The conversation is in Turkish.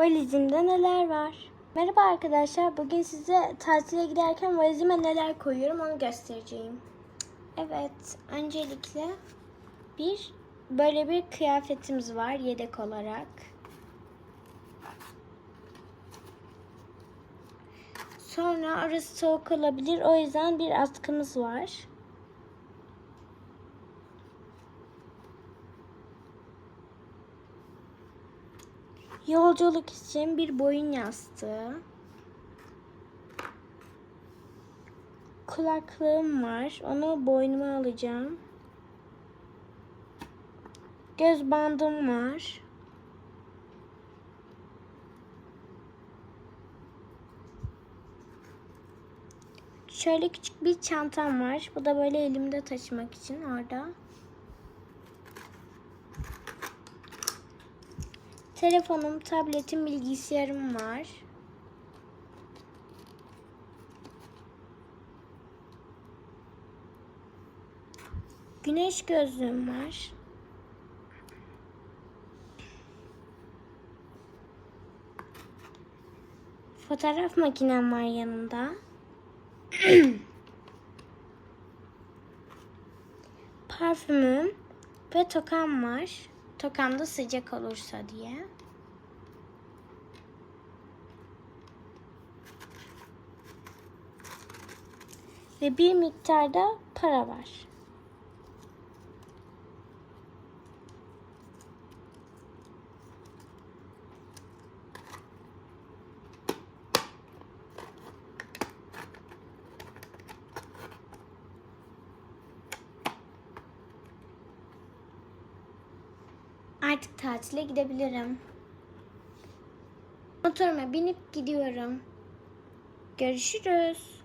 Valizimde neler var? Merhaba arkadaşlar. Bugün size tatile giderken valizime neler koyuyorum onu göstereceğim. Evet. Öncelikle bir böyle bir kıyafetimiz var yedek olarak. Sonra orası soğuk olabilir. O yüzden bir askımız var. Yolculuk için bir boyun yastığı. Kulaklığım var. Onu boynuma alacağım. Göz bandım var. Şöyle küçük bir çantam var. Bu da böyle elimde taşımak için orada. Telefonum, tabletim, bilgisayarım var. Güneş gözlüğüm var. Fotoğraf makinem var yanımda. Parfümüm ve tokam var. Tokam da sıcak olursa diye. Ve bir miktarda para var. Artık tatile gidebilirim. Motoruma binip gidiyorum. Görüşürüz.